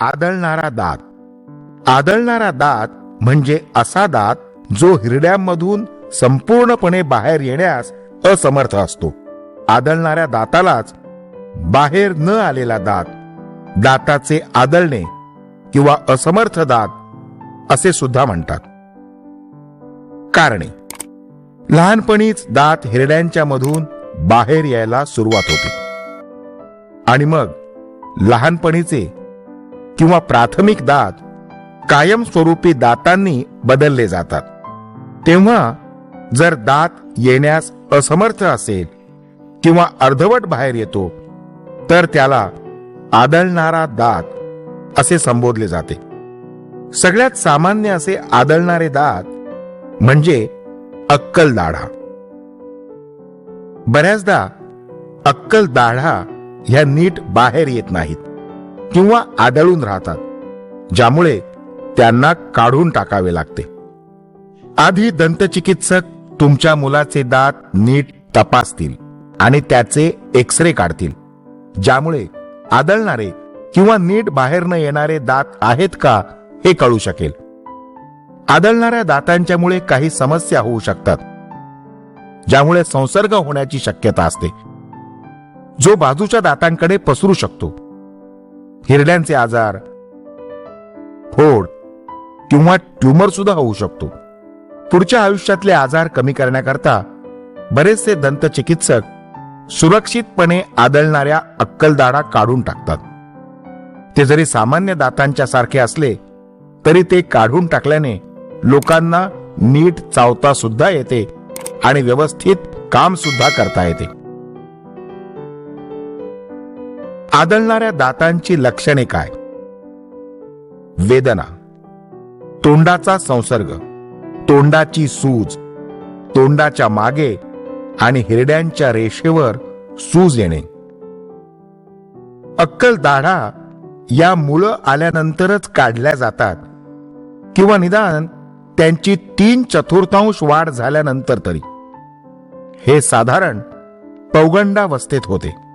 आदळणारा दात. आदळणारा दात म्हणजे असा दात जो हिरड्यांमधून संपूर्णपणे बाहेर येण्यास असमर्थ असतो. आदळणाऱ्या दातालाच बाहेर न आलेला दात दाताचे आदळणे किंवा असमर्थ दात असे सुद्धा म्हणतात. कारणे. लहानपणीच दात हिरड्यांच्या मधून बाहेर यायला सुरुवात होते. आणि मग लहानपणीचे किंवा प्राथमिक दात कायमस्वरूपी दातांनी बदलले जातात. तेव्हा जर दात येण्यास असमर्थ असेल किंवा अर्धवट बाहेर येतो तर त्याला आदळणारा दात असे संबोधले जाते. सगळ्यात सामान्य असे आदळणारे दात म्हणजे अक्कल दाढा. बऱ्याचदा अक्कल दाढा ह्या नीट बाहेर येत नाहीत. किंवा आदळून राहतात ज्यामुळे त्यांना काढून टाकावे लागते. आधी दंतचिकित्सक तुमच्या मुलाचे दात नीट तपासतील आणि त्याचे एक्सरे काढतील ज्यामुळे आदळणारे किंवा नीट बाहेर न येणारे दात आहेत का हे कळू शकेल. आदळणाऱ्या दातांच्यामुळे काही समस्या होऊ शकतात ज्यामुळे संसर्ग होण्याची शक्यता असते. जो बाजूच्या दातांकडे पसरू शकतो हिरड्यांचे आजार फोड किंवा ट्युमर सुद्धा होऊ शकतो. पुढच्या आयुष्यातले आजार कमी करण्याकरता बरेचसे दंत चिकित्सक सुरक्षितपणे आदळणाऱ्या अक्कलदाडा काढून टाकतात. ते जरी सामान्य दातांच्या सारखे असले तरी ते काढून टाकल्याने लोकांना नीट चावता सुद्धा येते आणि व्यवस्थित काम सुद्धा करता येते. आदळणाऱ्या दातांची लक्षणे काय? वेदना. तोंडाचा संसर्ग. तोंडाची सूज. तोंडाच्या मागे आणि हिरड्यांच्या रेषेवर सूज येणे. अक्कल दाढा या मुलं आल्यानंतरच काढल्या जातात किंवा निदान त्यांची तीन चतुर्थांश वाढ झाल्यानंतर तरी. हे साधारण पौगंडावस्थेत होते.